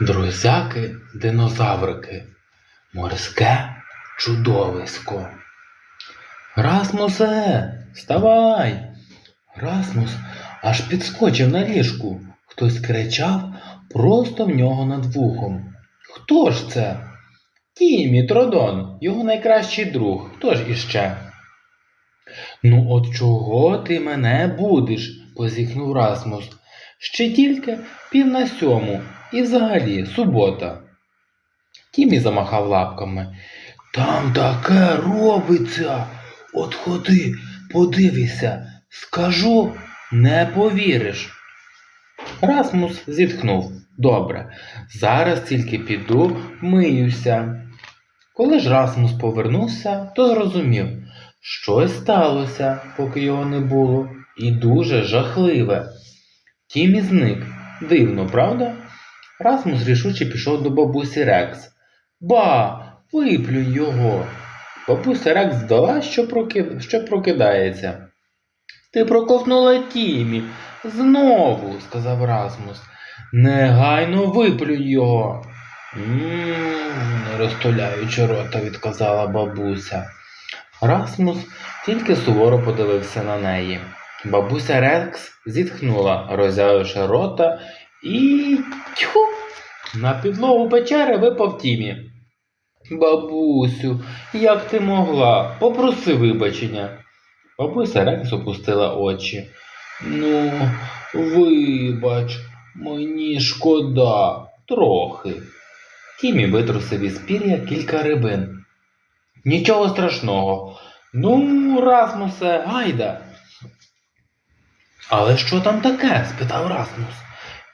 Друзяки динозаврики, морське чудовисько. Расмусе, вставай! Расмус аж підскочив на ліжку. Хтось кричав просто в нього над вухом. Хто ж це? Тімі Тродон, його найкращий друг. Хто ж іще? Ну, от чого ти мене будеш? позіхнув Расмус. Ще тільки пів на сьому і взагалі субота. Тімі замахав лапками. Там таке робиться. От ходи, подивися, скажу, не повіриш. Расмус зітхнув. Добре, зараз тільки піду, миюся. Коли ж Расмус повернувся, то зрозумів, щось сталося, поки його не було, і дуже жахливе. Тімі зник. Дивно, правда? Расмус рішуче пішов до бабусі Рекс. Ба, виплюнь його. Бабуся Рекс здала, що, проки... що прокидається. Ти проковтнула Тімі. Знову, сказав Расмус. Негайно виплюнь його. М, не розтуляючи рота, відказала бабуся. Расмус тільки суворо подивився на неї. Бабуся Рекс зітхнула, роззявивши рота, і тьху, на підлогу печери випав Тімі. Бабусю, як ти могла? Попроси вибачення. Бабуся Рекс опустила очі. Ну, вибач, мені шкода, трохи. Тімі витрусив із пір'я кілька рибин. Нічого страшного. Ну, Расмусе, гайда. Але що там таке? спитав Расмус.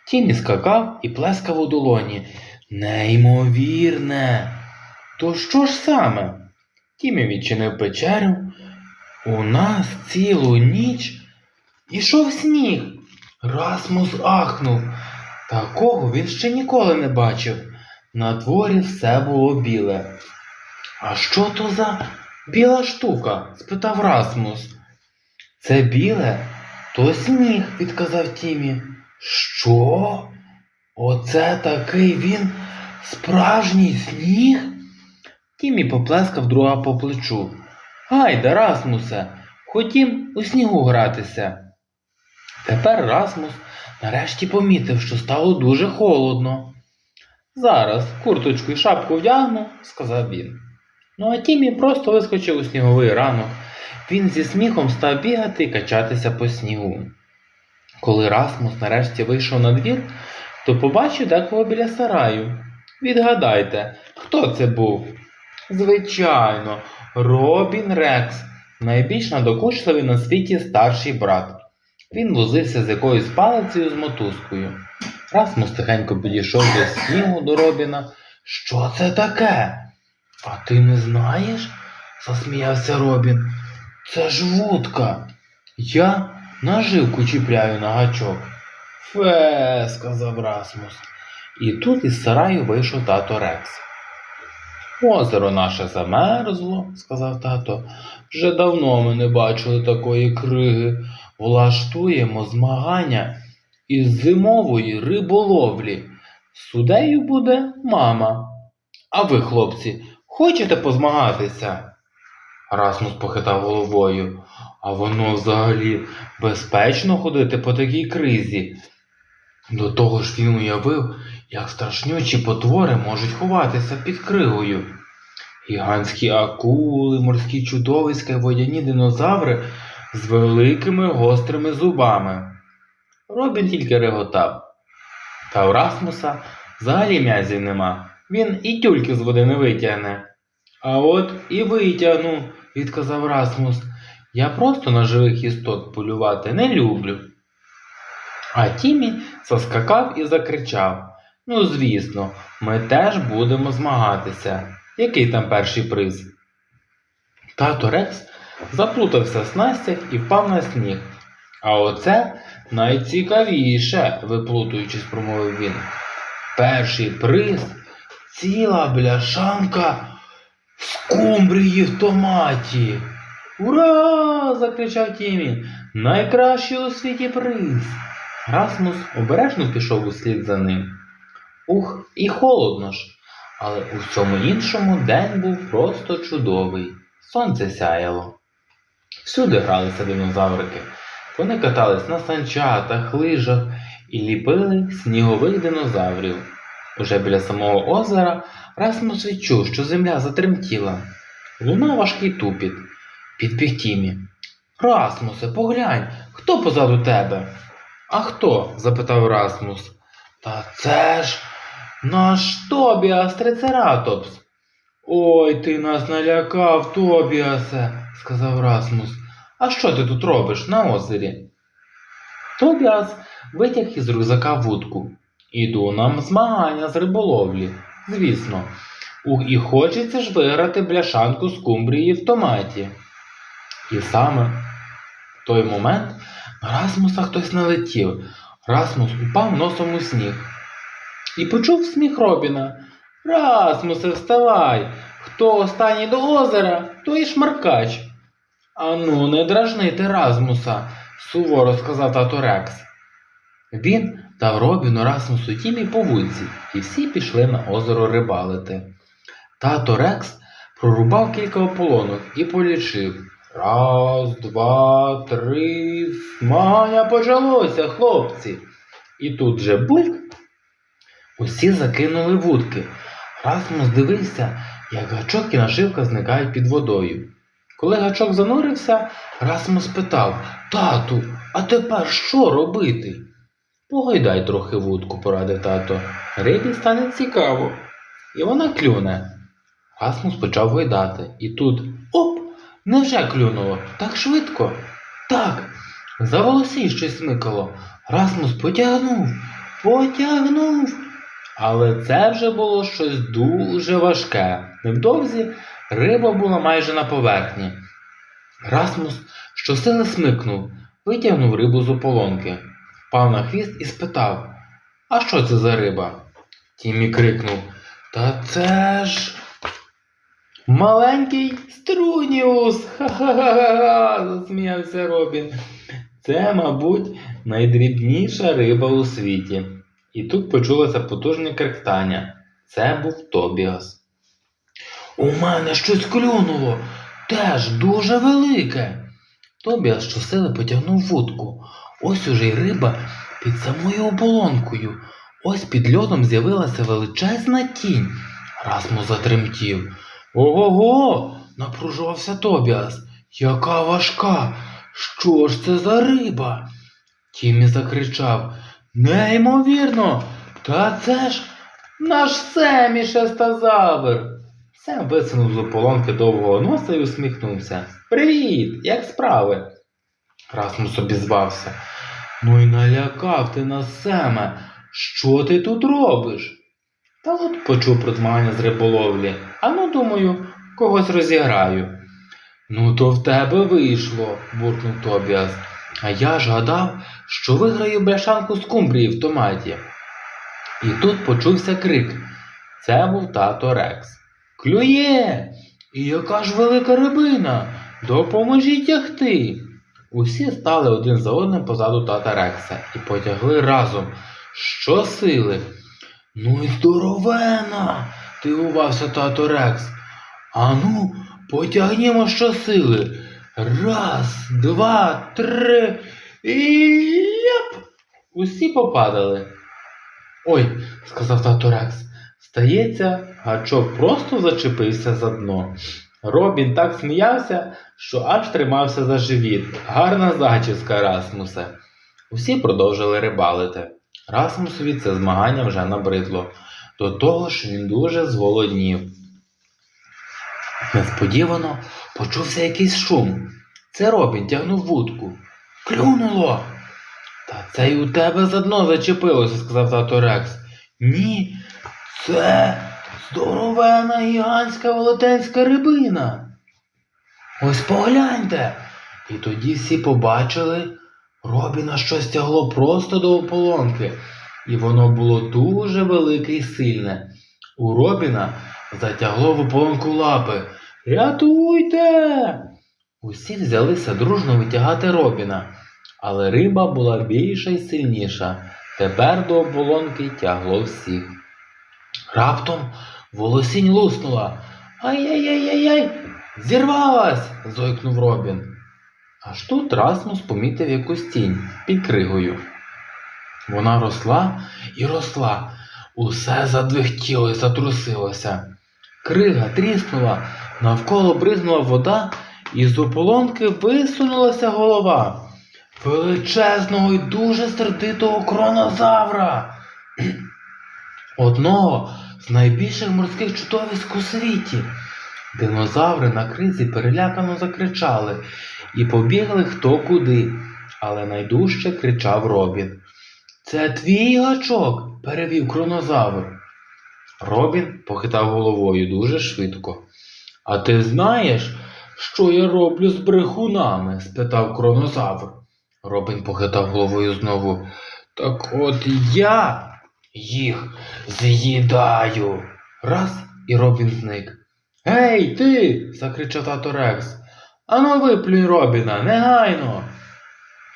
Тімі скакав і плескав у долоні. Неймовірне. То що ж саме? Тімі відчинив печерю. У нас цілу ніч ішов сніг. Расмус ахнув. Такого він ще ніколи не бачив. На дворі все було біле. А що то за біла штука? спитав Расмус. Це біле? То сніг, відказав Тімі. Що? Оце такий він справжній сніг? Тімі поплескав друга по плечу. Гайда, Расмусе, хотім у снігу гратися. Тепер Расмус нарешті помітив, що стало дуже холодно. Зараз курточку і шапку вдягну, сказав він. Ну а Тімі просто вискочив у сніговий ранок. Він зі сміхом став бігати і качатися по снігу. Коли Расмус нарешті вийшов на двір, то побачив декого біля сараю. Відгадайте, хто це був? Звичайно, Робін Рекс, найбільш надокучливий на світі старший брат. Він возився з якоюсь палицею з мотузкою. Расмус тихенько підійшов до снігу до Робіна. Що це таке? А ти не знаєш? засміявся Робін. Це ж вудка. Я наживку чіпляю на гачок. Фе, сказав Расмус. І тут із сараю вийшов тато Рекс. Озеро наше замерзло, сказав тато. Вже давно ми не бачили такої криги. Влаштуємо змагання із зимової риболовлі. Судею буде мама. А ви, хлопці, хочете позмагатися? Расмус похитав головою. А воно взагалі безпечно ходити по такій кризі. До того ж він уявив, як страшнючі потвори можуть ховатися під кригою. Гігантські акули, морські чудовиська й водяні динозаври з великими гострими зубами. Робін тільки реготав. Та у Расмуса взагалі м'язів нема. Він і тюльки з води не витягне. А от і витягну, відказав Расмус. Я просто на живих істот полювати не люблю. А Тімі заскакав і закричав. Ну, звісно, ми теж будемо змагатися. Який там перший приз? Тато Рекс заплутався в снастях і впав на сніг. А оце найцікавіше, виплутуючись, промовив він. Перший приз ціла бляшанка скумбрії в томаті. Ура! закричав Тімі. Найкращий у світі приз. Расмус обережно пішов услід за ним. Ух, і холодно ж. Але у всьому іншому день був просто чудовий. Сонце сяяло. Всюди гралися динозаврики. Вони катались на санчатах, лижах і ліпили снігових динозаврів. Уже біля самого озера Расмус відчув, що земля затремтіла. Лунав важкий тупіт. Підбіг Тімі. Расмусе, поглянь, хто позаду тебе? А хто? запитав Расмус. Та це ж наш Тобіас Трицератопс. Ой, ти нас налякав, Тобіасе, сказав Расмус. А що ти тут робиш на озері? Тобіас витяг із рюкзака вудку. Іду нам змагання з риболовлі. Звісно. І хочеться ж виграти бляшанку з кумбрії в томаті. І саме в той момент на Расмуса хтось налетів. Расмус упав носом у сніг. І почув сміх Робіна. Расмусе, вставай! Хто останній до озера, той і шмаркач. Ану, не дражнити Расмуса, суворо сказав тато Рекс. Він дав Робіну Расмусу Тімі по вудці, і всі пішли на озеро рибалити. Тато Рекс прорубав кілька ополонок і полічив. Раз, два, три. Змагання почалося, хлопці. І тут же бульк. Усі закинули вудки. Расмус дивився, як гачок і наживка зникають під водою. Коли гачок занурився, Расмус питав Тату, а тепер що робити? Погойдай трохи вудку, порадив тато. Рибі стане цікаво. І вона клюне. Расмус почав гойдати. І тут оп! Невже клюнуло? Так швидко? Так. За волосі щось смикало. Расмус потягнув, потягнув. Але це вже було щось дуже важке. Невдовзі риба була майже на поверхні. Расмус щосили смикнув, витягнув рибу з ополонки, впав на хвіст і спитав А що це за риба? Тімі крикнув Та це ж. Маленький Струніус! Ха-ха-ха! засміявся Робін. Це, мабуть, найдрібніша риба у світі. І тут почулося потужне кректання. Це був Тобіас. У мене щось клюнуло, теж дуже велике. Тобіас щосили потягнув вудку. Ось уже й риба під самою оболонкою. Ось під льодом з'явилася величезна тінь. Расмус затремтів. Ого-го! напружувався Тобіас. Яка важка! Що ж це за риба? Тімі закричав. Неймовірно! Та це ж наш Семі шестозавр. Сем висунув з ополонки довгого носа і усміхнувся. Привіт! Як справи? Расмус обізвався. Ну й налякав ти нас, Семе. Що ти тут робиш? Та от почув про змагання з риболовлі. А ну, думаю, когось розіграю. Ну, то в тебе вийшло, буркнув Тобіас. А я ж гадав, що виграю бляшанку з кумбрії в томаті. І тут почувся крик. Це був тато Рекс. Клює! І яка ж велика рибина! Допоможіть тягти! Усі стали один за одним позаду тата Рекса і потягли разом. Що сили? Ну й здоровена! дивувався тато Рекс. Ану, потягнімо щосили. Раз, два, три. І яп! Усі попадали. Ой, сказав тато Рекс. Стається, гачок просто зачепився за дно. Робін так сміявся, що аж тримався за живіт. Гарна зачіска, Расмусе. Усі продовжили рибалити. Расмусові це змагання вже набридло. До того ж він дуже зголоднів. Несподівано почувся якийсь шум. Це Робін тягнув вудку. Клюнуло. Та це й у тебе за дно зачепилося, сказав тато Рекс. Ні, це здоровена гігантська велетенська рибина. Ось погляньте. І тоді всі побачили, Робіна щось тягло просто до ополонки, і воно було дуже велике і сильне. У Робіна затягло в ополонку лапи. Рятуйте! Усі взялися дружно витягати Робіна, але риба була більша й сильніша. Тепер до оболонки тягло всіх. Раптом волосінь луснула. Ай-яй-яй-яй-яй! Зірвалась! зойкнув Робін. Аж тут Расмус помітив якусь тінь під кригою. Вона росла і росла, усе задвихтіло і затрусилося. Крига тріснула, навколо бризнула вода, і з ополонки висунулася голова величезного і дуже сердитого кронозавра. Одного з найбільших морських чудовиськ у світі. Динозаври на кризі перелякано закричали і побігли хто куди, але найдужче кричав Робін. Це твій гачок, перевів кронозавр. Робін похитав головою дуже швидко. А ти знаєш, що я роблю з брехунами? спитав кронозавр. Робін похитав головою знову. Так от я їх з'їдаю. Раз і Робін зник. Гей, ти. закричав тато Рекс. Ану виплюнь Робіна, негайно.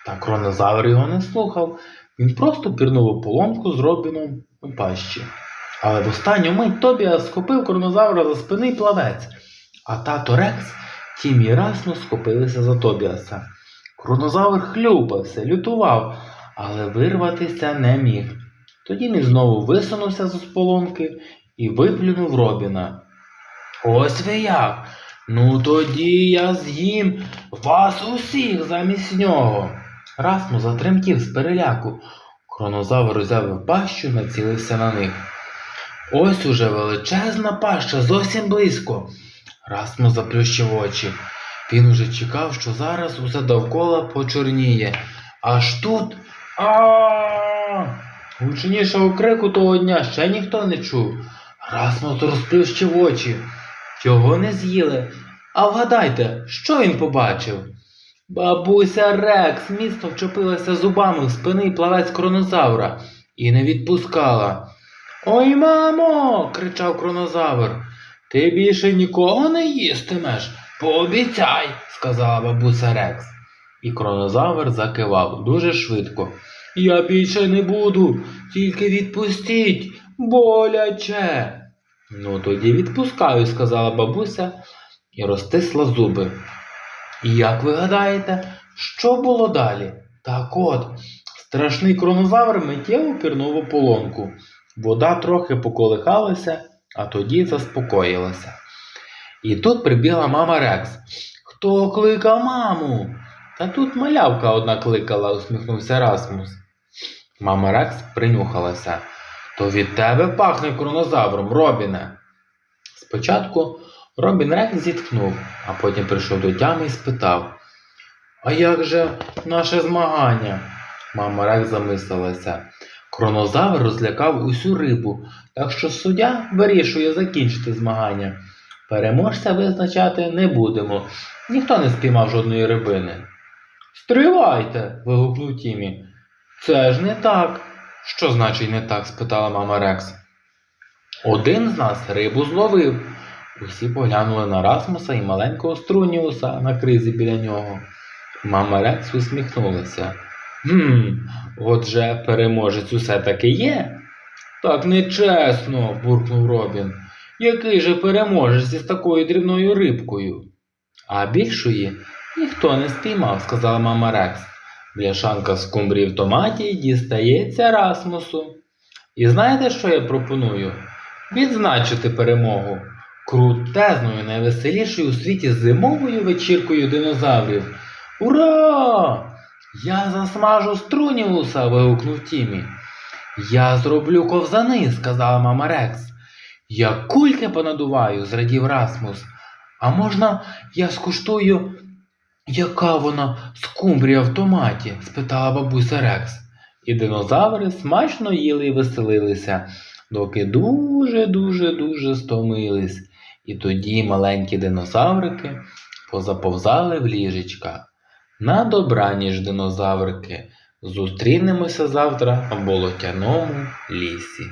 Та кронозавр його не слухав. Він просто пірнув у поломку з Робіном у пащі. Але в останню мить Тобіас схопив кронозавра за спини плавець, а тато Рекс, Тім і Расмус схопилися за Тобіаса. Кронозавр хлюпався, лютував, але вирватися не міг. Тоді він знову висунувся з поломки і виплюнув Робіна. Ось ви як. Ну тоді я з'їм вас усіх замість нього. Расмус затремтів з переляку. Кронозавр узяв пащу, націлився на них. Ось уже величезна паща, зовсім близько. Расмус заплющив очі. Він уже чекав, що зараз усе довкола почорніє. Аж тут. а Гучнішого крику того дня ще ніхто не чув. Расмус розплющив очі. Його не з'їли. А вгадайте, що він побачив? Бабуся Рекс міцно вчепилася зубами в спини плавець кронозавра і не відпускала. Ой, мамо. кричав кронозавр. Ти більше нікого не їстимеш. Пообіцяй, сказала бабуся Рекс. І кронозавр закивав дуже швидко. Я більше не буду, тільки відпустіть, боляче. Ну, тоді відпускаю, сказала бабуся і розтисла зуби. І як ви гадаєте, що було далі? Так от, страшний кронозавр миттєво пірнув у полонку. Вода трохи поколихалася, а тоді заспокоїлася. І тут прибігла мама Рекс. Хто кликав маму? Та тут малявка одна кликала, усміхнувся Расмус. Мама Рекс принюхалася. То від тебе пахне кронозавром, Робіне. Спочатку Робін Рекс зітхнув, а потім прийшов до тями і спитав: А як же наше змагання? Мама Рекс замислилася. Кронозавр розлякав усю рибу, так що суддя вирішує закінчити змагання. Переможця визначати не будемо. Ніхто не спіймав жодної рибини. Стривайте. вигукнув Тімі. Це ж не так. Що значить не так? спитала мама Рекс. Один з нас рибу зловив. Усі поглянули на Расмуса і маленького Струніуса на кризі біля нього. Мама Рекс усміхнулася. Гм, отже, переможець усе таки є? Так нечесно, буркнув Робін. Який же переможець із такою дрібною рибкою? А більшої ніхто не спіймав, сказала мама Рекс. Бляшанка з кумбрії в томаті дістається Расмусу. І знаєте, що я пропоную? Відзначити перемогу крутезною, найвеселішою у світі зимовою вечіркою динозаврів. Ура! Я засмажу Струніуса. вигукнув Тімі. Я зроблю ковзани, сказала мама Рекс. Я кульки понадуваю, зрадів Расмус. А можна я скуштую, яка вона скумбрія в томаті? спитала бабуся Рекс. І динозаври смачно їли і веселилися, доки дуже-дуже дуже стомились. І тоді маленькі динозаврики позаповзали в ліжечка. На добраніж, динозаврики, зустрінемося завтра в болотяному лісі.